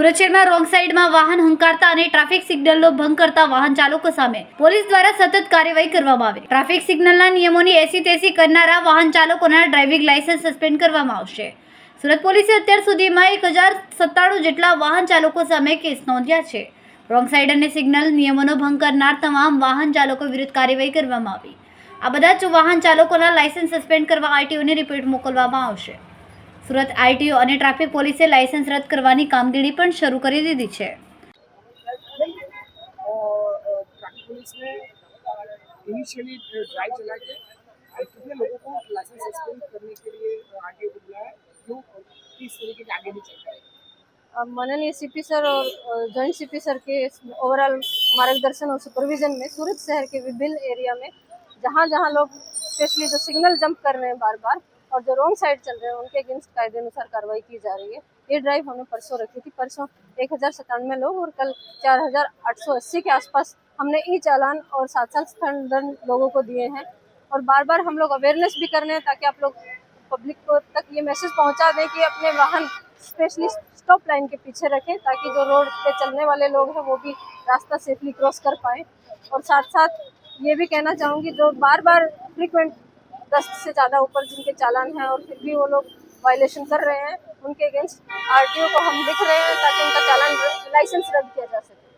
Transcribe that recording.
Surat wrong સાઈડમાં વાહન હંકારતા અને ટ્રાફિક સિગ્નલનો ભંગ કરતા વાહન ચાલકો સામે પોલીસ દ્વારા સતત કાર્યવાહી કરવામાં આવે. ટ્રાફિક સિગ્નલના નિયમોની એસી તેસી કરનારા વાહન ચાલકોના ડ્રાઇવિંગ લાયસન્સ સસ્પેન્ડ કરવામાં આવશે. સુરત પોલીસે અત્યાર સુધીમાં એક હજાર સત્તાણું જેટલા વાહન ચાલકો સામે કેસ નોંધ્યા છે. રોંગ સાઈડ અને સિગ્નલ નિયમોનો ભંગ કરનાર તમામ વાહન ચાલકો વિરુદ્ધ કાર્યવાહી કરવામાં આવી. આ બધા જ વાહન ચાલકોના લાયસન્સ સસ્પેન્ડ કરવા આરટીઓને રિપોર્ટ મોકલવામાં આવશે. સુરત આરટીઓ અને ટ્રાફિક પોલીસે લાયસન્સ રદ કરવાની કામગીરી પણ શરૂ કરી દીધી છે और ट्रैफिक पुलिस ने इनिशियली ड्राइव चला के और कितने लोगों को लाइसेंस सस्पेंड करने के लिए आगे को बुलाया क्यों और किस तरीके के आगे भी चल रहा है अब माननीय सीपी सर और जॉइंट सीपी सर के ओवरऑल मार्गदर्शन और सुपरविजन में सूरत शहर के विभिन्न एरिया में जहाँ जहाँ लोग स्पेशली जो सिग्नल जंप कर रहे हैं बार बार और जो रॉन्ग साइड चल रहे हैं, उनके अगेंस्ट कायदे अनुसार कार्रवाई की जा रही है। ये ड्राइव हमने परसों रखी थी, परसों एक हज़ार सतानवे लोग और कल चार हज़ार आठ सौ अस्सी के आसपास हमने ई चालान और सात सात दंड लोगों को दिए हैं। और बार बार हम लोग अवेयरनेस भी कर रहे हैं ताकि आप लोग पब्लिक को तक ये मैसेज पहुँचा दें कि अपने वाहन स्पेशली स्टॉप लाइन के पीछे रखें, ताकि जो रोड पे चलने वाले लोग हैं, वो भी रास्ता सेफली क्रॉस कर पाएँ। और साथ साथ ये भी कहना चाहूँगी, जो बार बार फ्रिक्वेंट दस से ज़्यादा ऊपर जिनके चालान हैं और फिर भी वो लोग वायलेशन कर रहे हैं, उनके अगेंस्ट आरटीओ को हम लिख रहे हैं ताकि उनका चालान लाइसेंस रद्द किया जा सके।